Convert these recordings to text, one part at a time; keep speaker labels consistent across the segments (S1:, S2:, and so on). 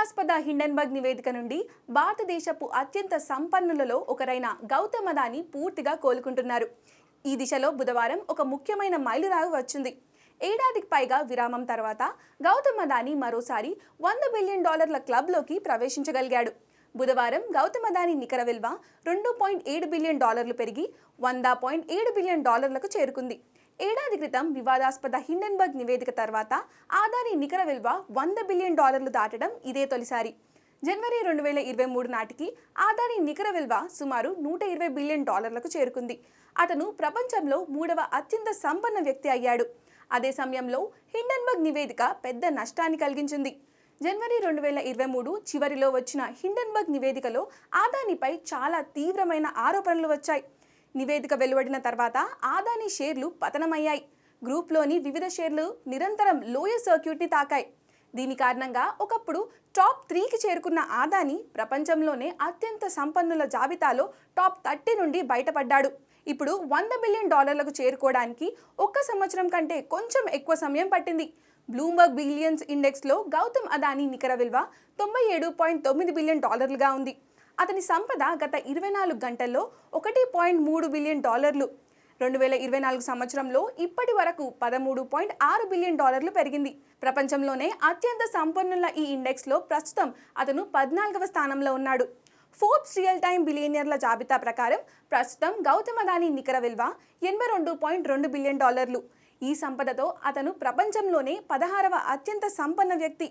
S1: వివాదాస్పద హిండెన్బర్గ్ నివేదిక నుండి భారతదేశపు అత్యంత సంపన్నులలో ఒకరైన గౌతమ్ అదాని పూర్తిగా కోలుకుంటున్నారు. ఈ దిశలో బుధవారం ఒక ముఖ్యమైన మైలురాయి వచ్చింది. ఏడాదికి పైగా విరామం తర్వాత గౌతమ్ అదాని మరోసారి వంద బిలియన్ డాలర్ల క్లబ్లోకి ప్రవేశించగలిగాడు. బుధవారం గౌతమ్ అదాని నికర విలువ రెండు పాయింట్ ఏడు బిలియన్ డాలర్లు పెరిగి వంద పాయింట్ ఏడు బిలియన్ డాలర్లకు చేరుకుంది. ఏడాది క్రితం వివాదాస్పద హిండెన్బర్గ్ నివేదిక తర్వాత ఆదాని నికర విలువ వంద బిలియన్ డాలర్లు దాటడం ఇదే తొలిసారి. జనవరి రెండు వేల ఇరవై మూడు నాటికి ఆదాని నికర విలువ సుమారు నూట ఇరవై బిలియన్ డాలర్లకు చేరుకుంది. అతను ప్రపంచంలో మూడవ అత్యంత సంపన్న వ్యక్తి అయ్యాడు. అదే సమయంలో హిండెన్బర్గ్ నివేదిక పెద్ద నష్టాన్ని కలిగించింది. జనవరి రెండు వేల ఇరవై మూడు చివరిలో వచ్చిన హిండెన్బర్గ్ నివేదికలో ఆదానిపై చాలా తీవ్రమైన ఆరోపణలు వచ్చాయి. నివేదిక వెలువడిన తర్వాత ఆదాని షేర్లు పతనమయ్యాయి. గ్రూప్లోని వివిధ షేర్లు నిరంతరం లోయర్ సర్క్యూట్ని తాకాయి. దీని కారణంగా ఒకప్పుడు టాప్ త్రీకి చేరుకున్న ఆదాని ప్రపంచంలోనే అత్యంత సంపన్నుల జాబితాలో టాప్ థర్టీ నుండి బయటపడ్డాడు. ఇప్పుడు వంద బిలియన్ డాలర్లకు చేరుకోవడానికి ఒక్క సంవత్సరం కంటే కొంచెం ఎక్కువ సమయం పట్టింది. బ్లూమ్బర్గ్ బిలియన్స్ ఇండెక్స్లో గౌతమ్ అదానీ నికర విలువ తొంభై ఏడు పాయింట్ తొమ్మిది బిలియన్ డాలర్లుగా ఉంది. అతని సంపద గత ఇరవై నాలుగు గంటల్లో ఒకటి పాయింట్ మూడు బిలియన్ డాలర్లు. రెండు వేల ఇరవై నాలుగు సంవత్సరంలో ఇప్పటి వరకు పదమూడు పాయింట్ ఆరు బిలియన్ డాలర్లు పెరిగింది. ప్రపంచంలోనే అత్యంత సంపన్నుల ఈ ఇండెక్స్లో ప్రస్తుతం అతను పద్నాలుగవ స్థానంలో ఉన్నాడు. ఫోర్బ్స్ రియల్ టైమ్ బిలియనియర్ల జాబితా ప్రకారం ప్రస్తుతం గౌతమ్ అదానీ నికర విలువ ఎనభై రెండు పాయింట్ రెండు బిలియన్ డాలర్లు. ఈ సంపదతో అతను ప్రపంచంలోనే పదహారవ అత్యంత సంపన్న వ్యక్తి.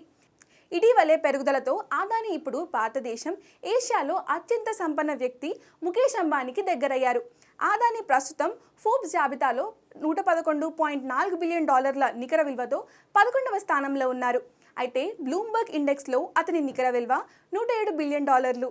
S1: ఇటీవలే పెరుగుదలతో ఆదాని ఇప్పుడు భారతదేశం ఏషియాలో అత్యంత సంపన్న వ్యక్తి ముఖేష్ అంబానీకి దగ్గరయ్యారు. ఆదాని ప్రస్తుతం ఫోర్బ్స్ జాబితాలో నూట పదకొండు పాయింట్ నాలుగు బిలియన్ డాలర్ల నికర విలువతో పదకొండవ స్థానంలో ఉన్నారు. అయితే బ్లూంబర్గ్ ఇండెక్స్లో అతని నికర విలువ నూట ఏడు బిలియన్ డాలర్లు.